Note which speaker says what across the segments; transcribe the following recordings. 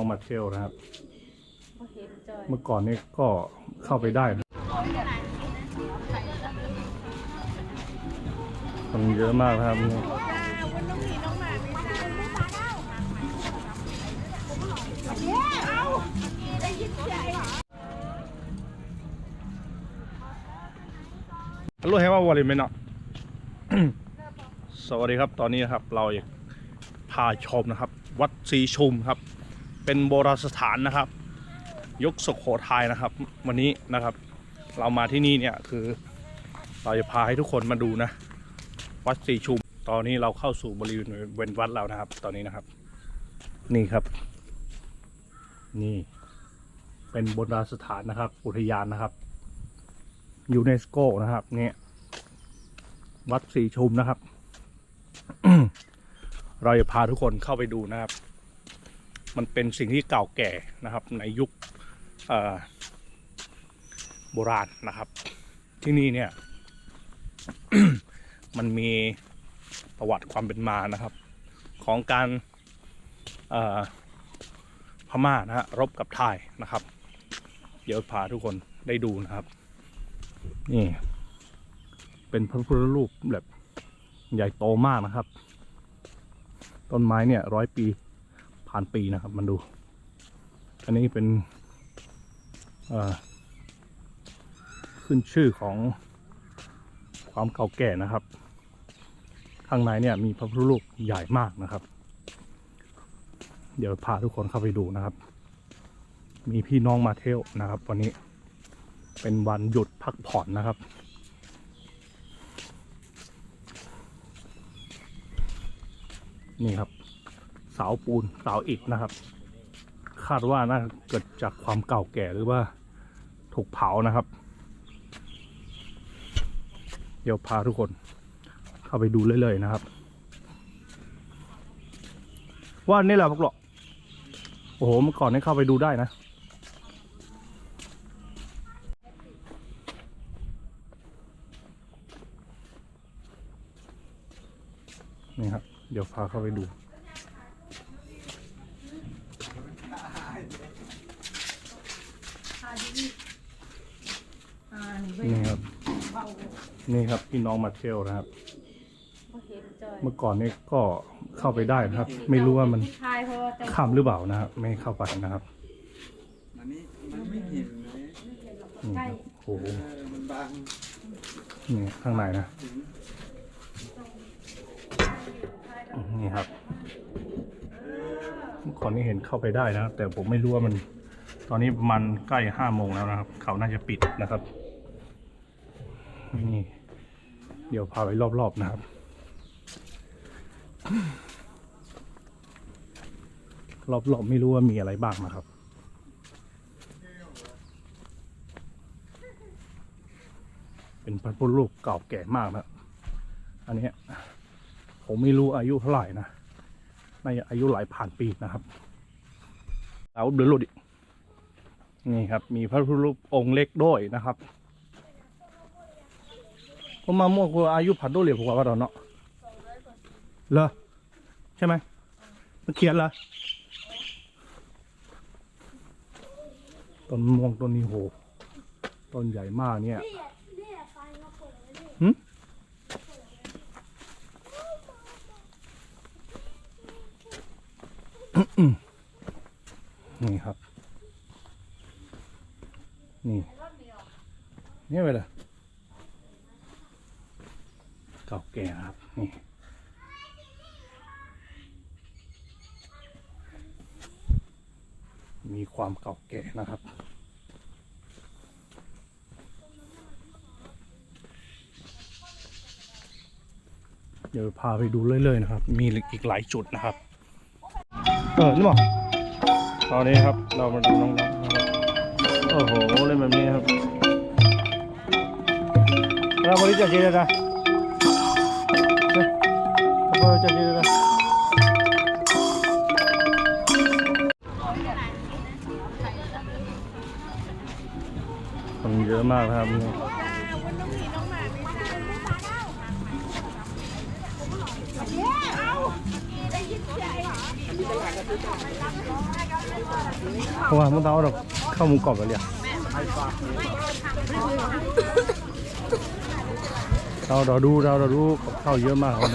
Speaker 1: นี่ครับพี่น้องมาเที่ยวนะครับ
Speaker 2: บ่เห็นจอย
Speaker 1: เมื่อก่อนนี่ก็เข้าไปได้นะคนเยอะมากนะครับนี่รู้ให้ว่าวอลเลย์ไหมเนาะสวัสดีครับ ตอนนี้นะครับเราอยากพาชมนะครับ วัดศรีชุมครับ เป็นโบราณสถานนะครับยุคสุโขทัยนะครับ วันนี้นะครับ เรามาที่นี่เนี่ยคือ เราจะพาให้ทุกคนมาดูนะ วัดศรีชุม ตอนนี้เราเข้าสู่บริเวณวัดแล้วนะครับ ตอนนี้นะครับ นี่ครับ นี่ เป็นโบราณสถานนะครับ อุทยานนะครับยูเนสโกนะครับ เนี่ยวัดศรีชุมนะครับ เราจะพาทุกคนเข้าไปดูนะครับ มันเป็นสิ่งที่เก่าแก่นะครับในยุคโบราณนะครับ ที่นี่เนี่ย มันมีประวัติความเป็นมานะครับ ของการพม่านะฮะรบกับไทยนะครับ เดี๋ยวพาทุกคนได้ดูนะครับ นี่ เป็นพระพุทธรูปแบบใหญ่โตมากนะครับ ต้นไม้เนี่ยร้อยปี ผ่านปีนะครับ มันดู อันนี้เป็นขึ้นชื่อของความเก่าแก่นะครับ ข้างในเนี่ยมีพระพุทธรูปใหญ่มากนะครับ เดี๋ยวพาทุกคนเข้าไปดูนะครับ มีพี่น้องมาเที่ยวนะครับ วันนี้เป็นวันหยุดพักผ่อนนะครับนี่ครับ สาปูนเสาอิฐนะครับ คาดว่าน่าเกิดจากความเก่าแก่หรือว่าถูกเผานะครับ เดี๋ยวพาทุกคนเข้าไปดูเลยๆนะครับ ว่านี่แหละพวกเราโอ้โหเมื่อก่อนนี่เข้าไปดูได้นะนี่ครับ เดี๋ยวพาเข้าไปดู
Speaker 2: อ่า นี่
Speaker 1: นี่ครับ
Speaker 2: เบา
Speaker 1: นี่ครับพี่น้องมาเที่ยวนะครับ
Speaker 2: บ่เห็นจอย
Speaker 1: เมื่อก่อนนี่ก็เข้าไปได้นะครับ ไม่รู้ว่ามัน
Speaker 2: ทายเพราะว่าแต่
Speaker 1: ข้ามหรือเปล่านะครับ ไม่เข้าไปนะครับ
Speaker 3: อันนี้มันไม่เห็นเลย
Speaker 1: นี่ครับโอ้โห
Speaker 3: เออมันบาง
Speaker 1: นี่ข้างในนะ
Speaker 3: ถึง
Speaker 1: นี่ครับเมื่อก่อนนี่เห็นเข้าไปได้นะครับแต่ผมไม่รู้ว่ามัน ตอนนี้ประมาณใกล้ห้าโมงแล้วนะครับ เขาน่าจะปิดนะครับ นี่เดี๋ยวพาไปรอบๆนะครับ รอบๆไม่รู้ว่ามีอะไรบ้างนะครับเป็นพระพุทธรูปเก่าแก่มากนะอันนี้ผมไม่รู้อายุเท่าไหร่นะในอายุหลายพันปีนะครับแล้วเดือดรุดอีกนี่ครับ มีพระพุทธรูปองค์เล็กด้วยนะครับ ผมมามั่วกูอายุผัดด้วยเหรียญผมว่าตอนเนาะเหรอใช่ไหมมันเขียนเหรอต้นมะม่วงต้นนี้โหต้นใหญ่มากเนี่ยหึนี่ครับ นี่ นี่ไปเลย เก่าแก่นะครับนี่มีความเก่าแก่นะครับ เดี๋ยวพาไปดูเรื่อยๆนะครับ มีอีกหลายจุดนะครับ เออนี่บอกตอนนี้ครับ เรามาดูน้องๆนะครับโอ้โห เล่นแบบนี้ครับเราบริจาคเยอะนะ เราบริจาคเยอะนะคนเยอะมากครับเพราะว่ามันเอาดอกข้าหมุงกรอบไปเลยอะเราเราดูเราเราดูกับข้าวเยอะมากวั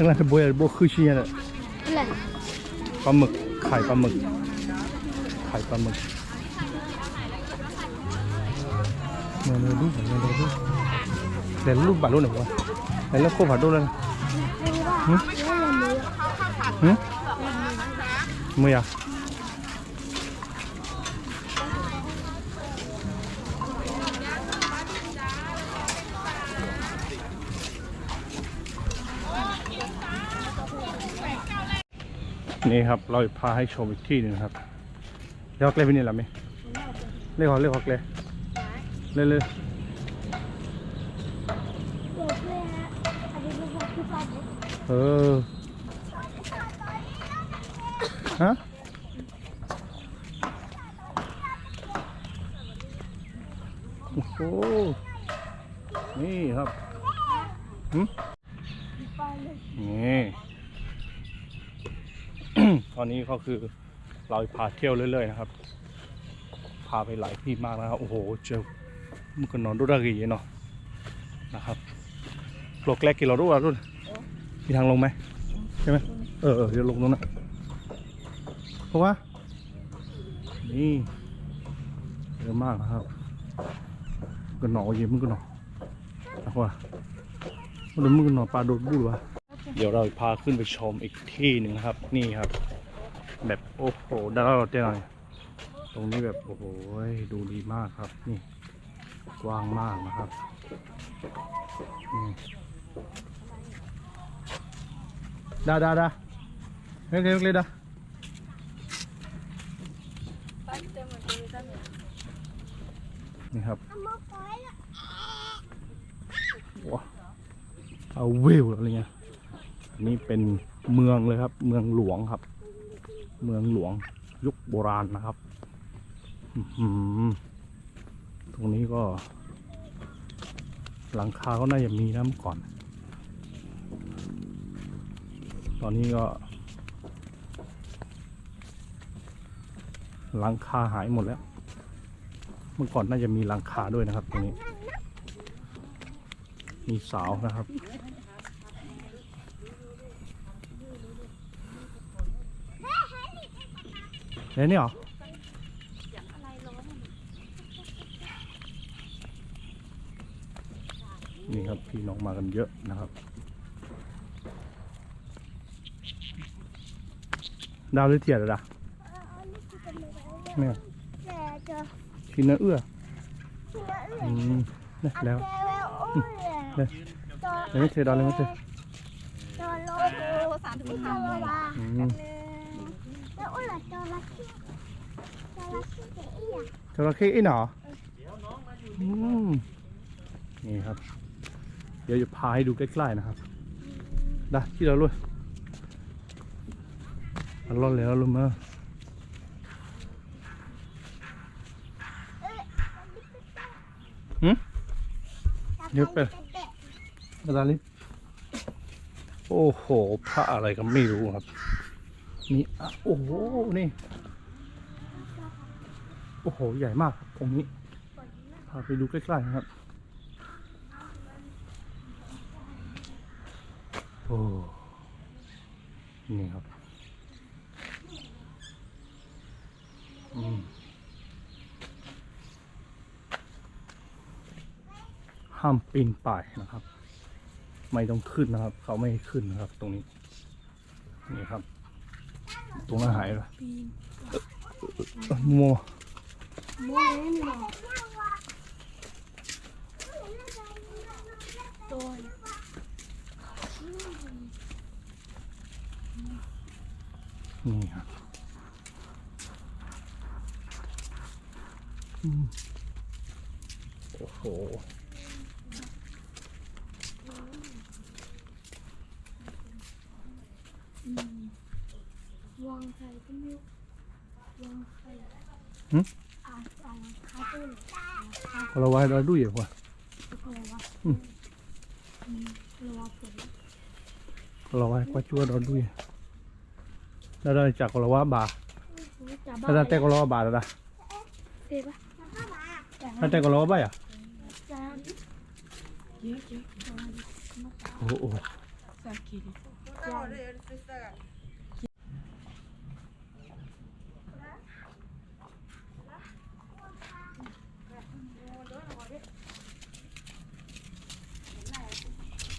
Speaker 1: นนี้ทั้งนั้นจะบวยบวยคือเชียร์เลย
Speaker 4: อะไร
Speaker 1: ปลาหมึกไข่ปลาหมึกไข่ปลาหมึกเนื้อเนื้อดูเนื้อเนื้อดูเดี๋ยวลูกบาดลูกหน่อยวะเดี๋ยวลูกโคบาดลูกเลยหึหึมืออะ นี่ครับ เราพาให้ชมอีกที่หนึ่งครับเรียกว่าเกไปนี่หรอไหมเรียกเรียกเกลเรื่อย
Speaker 4: บอกเลยฮะอันนี้เป็นแบบที่ฟัน
Speaker 1: ๆเออฮะโอ้โหนี่ครับหึ
Speaker 4: ฟันเลย
Speaker 1: นี่ ต อนนี้ก็คือเราพาเที่ยวเรื่อยๆนะครับ พาไปหลายที่มากนะครับ โอ้โห เจอมันก็นอนดูได้กี่เนาะนะครับโลกแรกกี่เราดูอะรุ่นมีทางลงไหมใช่ไหมเออเดี๋ยวลงตรงนั้นเพราะว่า นี่เยอะมากนะครับก็หนอเยอะมึงก็หนอนะว่ามันมึงก็หนอปลาโดดบูดวะเดี๋ยวเราพาขึ้นไปชมอีกที่หนึ่งนะครับ นี่ครับ แบบโอ้โหดาวเราเต้นหน่อยตรงนี้แบบโอ้โหดูดีมากครับ นี่ กว้างมากนะครับนี่ดาดาดาเล็กเล็กเล็กดานี่ครับ
Speaker 4: เอา
Speaker 1: ว้าเอาวิวอะไรเงี้ยอันนี่เป็นเมืองเลยครับ เมืองหลวงครับ เมืองหลวงยุคโบราณนะครับตรงนี้ก็ หลังคาก็น่าจะมีนะเมื่อก่อน ตอนนี้ก็ หลังคาหายหมดแล้ว เมื่อก่อนน่าจะมีหลังคาด้วยนะครับตรงนี้ มีเสาวนะครับ เห็นนี่เหรอนี่ครับพี่น้องมากันเยอะนะครับ ดาวหรือเทียดอะดา
Speaker 4: อันนี้คือเป็นอะไร
Speaker 1: เนี่ย
Speaker 4: แต่เจอ
Speaker 1: กินเนื้อเอื้อ
Speaker 4: เชื้อเลือ
Speaker 1: อื
Speaker 4: ด
Speaker 1: มเนี่ยแล้ว
Speaker 4: แกแล้วอุ้ย
Speaker 1: เนี่ย
Speaker 4: ตอน
Speaker 1: ยังไม่เทดาวเลยไม่เท
Speaker 4: ตอนโลโก้สามถึงห้าโลละ
Speaker 1: อืม
Speaker 4: แล้วอุ้ยล่ะ จระเข้จระเข้เอีย
Speaker 1: จระเข้อีหนออืมนี่ครับ เดี๋ยวจะพาให้ดูใกล้ๆนะครับได้ที่เราลุยอันร้อนแล้วลุยมาหืมเดี๋ยวไปอาจารย์ลิโอ้โหพระอะไรก็ไม่รู้ครับ นี่โอ้โห นี่ โอ้โห ใหญ่มากตรงนี้ พาไปดูใกล้ๆนะครับ โอ้ นี่ครับ อืมห้ามปีนป่ายนะครับ ไม่ต้องขึ้นนะครับ เขาไม่ให้ขึ้นนะครับ ตรงนี้ นี่ครับ ตรงนั้นหายแล้วเอ่อมัว
Speaker 4: โม่นี่หรอตัว
Speaker 1: นี่ครับอืมโอ้โห
Speaker 4: วางไข่ก็ไม่วางไข่
Speaker 1: หึ
Speaker 4: อ่าน
Speaker 2: ขาตื้นขา
Speaker 1: kalau wah dah duit apa
Speaker 2: อะไรวะ
Speaker 1: อืม
Speaker 2: อืมระวังฝน
Speaker 1: kalau wah kau cua dah duit dah dah cak kalau wah bah
Speaker 2: จับบ้า
Speaker 1: dah dah teh kalau wah bah dah dah
Speaker 2: เสียปะ
Speaker 1: dah teh kalau wah bah ya
Speaker 2: จ้า
Speaker 1: oh oh มุกดูได้มุกดูได้
Speaker 4: ก็คาผัดไปก็ได้เออใช่แล้วใช่แล้วก็ได้ก็ได้เนาะ
Speaker 1: dah cari dah cari
Speaker 4: ได้
Speaker 1: dia kamu kau pandai meh
Speaker 4: เรื่องหมูกรอบเนี่ยเลยก็
Speaker 1: อืม
Speaker 4: โคดาได้ตัวเดียวได้ตัวเดียวได้ได้โคดาก็แล้ว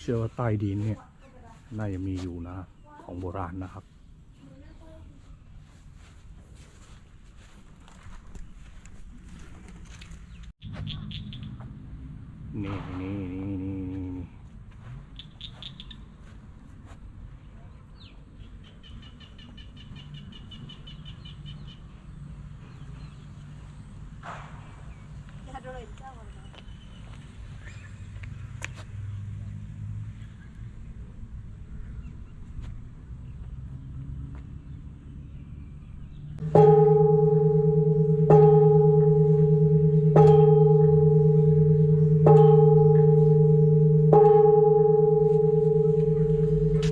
Speaker 4: เชื่
Speaker 1: อว่าใต้ดินเนี่ยน่าจะมีอยู่นะ ของโบราณนะครับ นี่นี่นี่นี่นี่นี่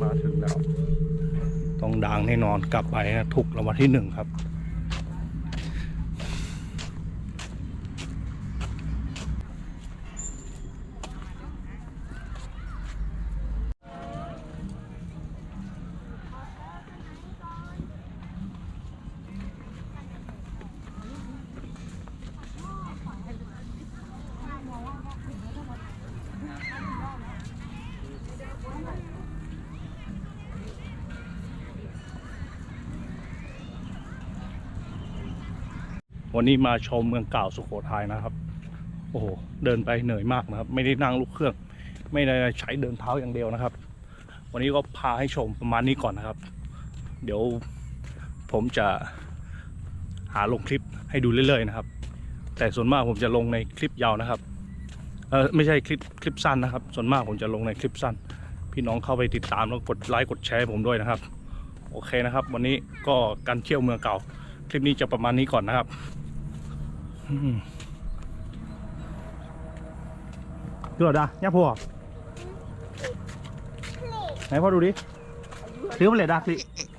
Speaker 1: มาถึงแล้ว ต้องดังแนอนกลับไปนะถูกรางวัลที่หนึ่งครับ วันนี้มาชมเมืองเก่าสุโขทัยนะครับ โอ้โห เดินไปเหนื่อยมากนะครับ ไม่ได้นั่งลูกเครื่อง ไม่ได้ใช้เดินเท้าอย่างเดียวนะครับ วันนี้ก็พาให้ชมประมาณนี้ก่อนนะครับ เดี๋ยวผมจะหาลงคลิปให้ดูเรื่อยๆนะครับ แต่ส่วนมากผมจะลงในคลิปยาวนะครับ เออไม่ใช่คลิปคลิปสั้นนะครับ ส่วนมากผมจะลงในคลิปสั้น พี่น้องเข้าไปติดตามแล้วกดไลค์กดแชร์ผมด้วยนะครับ โอเคนะครับ วันนี้ก็การเที่ยวเมืองเก่า คลิปนี้จะประมาณนี้ก่อนนะครับ เหรอดาเนี่ยพ่อไหนพ่อดูดิซื้อมาเลยดาคลิ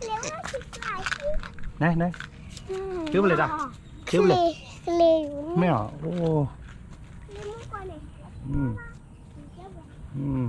Speaker 2: เลี้ยงให้คิดหลายที่
Speaker 1: ไหนไหนซื้อมาเลยจ้ะซื้อมาเลย
Speaker 2: เลี้ยงอยู่นี่
Speaker 1: ไม่เหรอโอ้
Speaker 2: เลี้ยงมากกว่าเนี่ย
Speaker 1: อืม
Speaker 2: เลี้ยงแบบ
Speaker 1: อืม